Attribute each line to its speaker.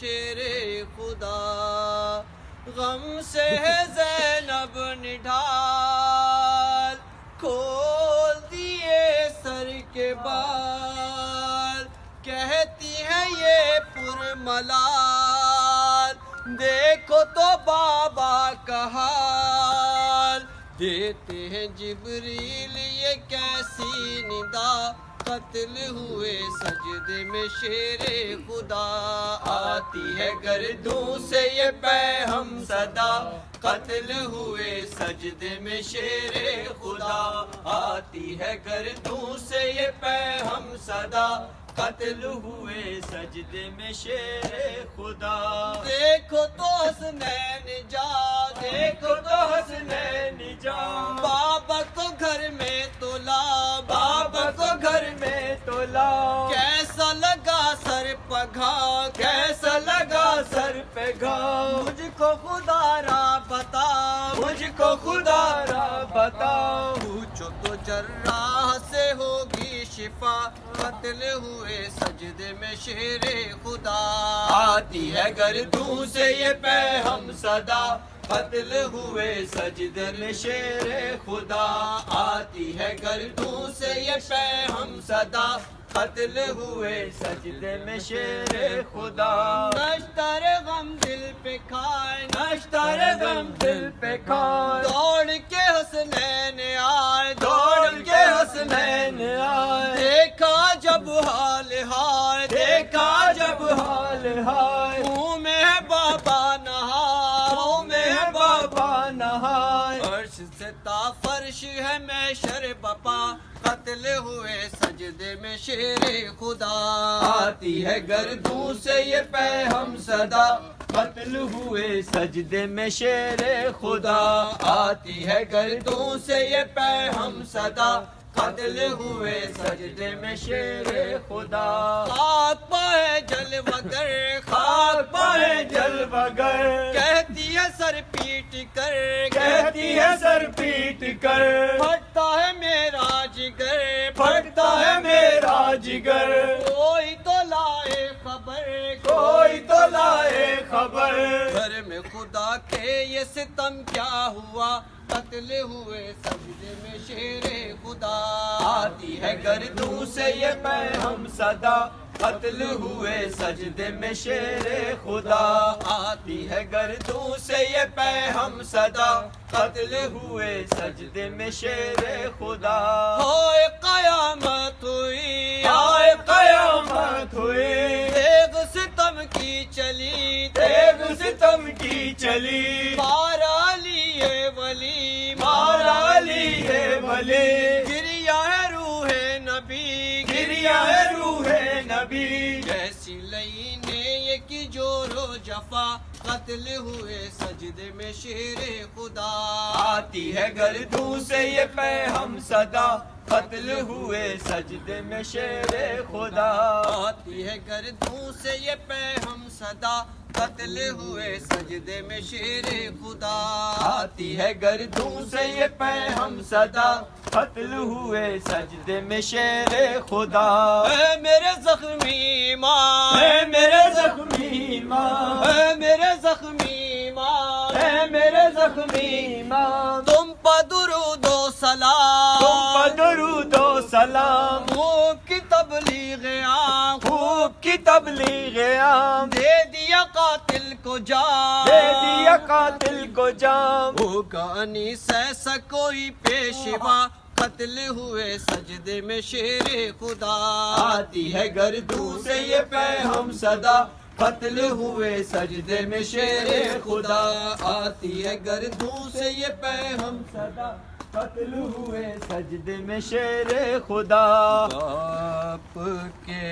Speaker 1: शेर खुदा, गम से है जैनब निढाल, खोल दिए सर के बाल, कहती है ये पुरमलाल, देखो तो बाबा का हाल, देते हैं जिबरील ये कैसी निदा कत्ल हुए सजदे में शेरे खुदा आती है गर्दों से ये पै हम सदा। कत्ल हुए सजदे में शेरे खुदा आती है गर्दों से ये पै हम सदा। कत्ल हुए सजदे में शेरे खुदा। देखो तो हसनैन जा, देखो तो हसनैन खुदारा बता पूछो तो जर्राह से होगी शिफा, कत्ल हुए सजदे में शेरे खुदा। आती है गर्दों से ये पैहम सदा, कत्ल हुए सजदे में शेरे खुदा। आती है गर्दों से ये पैहम सदा, कत्ल हुए सजदे में शेरे खुदा। नश्तर गम दिल पे खाए, नश्तर गम दिल पे खाए। हाल हाय देखा जब हाल हाय मुँह में बाबा मुँह में बाबा नहाय फर्श से ता फर्श है मैं शर बपा। कत्ल हुए सजदे में शेर खुदा। आती है गर्दों से ये पैहम सदा। कत्ल हुए सजदे में शेरे खुदा। आती है गर्दों से ये पैहम सदा। कत्ल हुए सजदे में शेर खुदा। खाक पाए जल बगर खाक पाए जल बगर कहती है सर पीट कर कहती है सर पीट कर। फटता है खुदा के ये सितम क्या हुआ? कत्ल हुए सजदे में शेरे खुदा। आती है गर्दों से ये पैहम सदा। कत्ल हुए सजदे में शेरे खुदा। आती है गर्दों से ये पैहम सदा। कत्ल हुए सजदे में शेरे खुदा। होए कयामत हुई देग सितम की चली। मारा लिए वली मारा लिए वली। गिरिया है रूहे नबी गिरिया है रूहे नबी। जैसी लई ने ये की जोरो जफा कत्ल हुए सजदे में शेरे खुदा। आती है गर्दों से ये पैहम सदा। कत्ल हुए सजदे में शेरे खुदा। आती है गर्दों से ये पे पैहम सदा। कत्ल हुए सजदे में शेरे खुदा। आती है गर्दों से ये पे पैहम सदा। कत्ल हुए सजदे में शेरे खुदा। मेरे जख्मी माँ मेरे जख्मी माँ मेरे जख्मी माँ मेरे जख्मी माँ तुम पदरू सलाम खूब की तबलीग आम। खूब की तबलीग आम। दे दिया कातिल को जाम। दे दिया कातिल को जाम। होगा अनीस ऐसा कोई पेशवा। कत्ल हुए सजदे में शेरे खुदा। आती है गर्दू से ये पे हम सदा। कत्ल हुए सजदे में शेरे खुदा। आती है गर्दू से ये पे हम सदा। कत्ल हुए सजदे में शेर खुदा। बाप के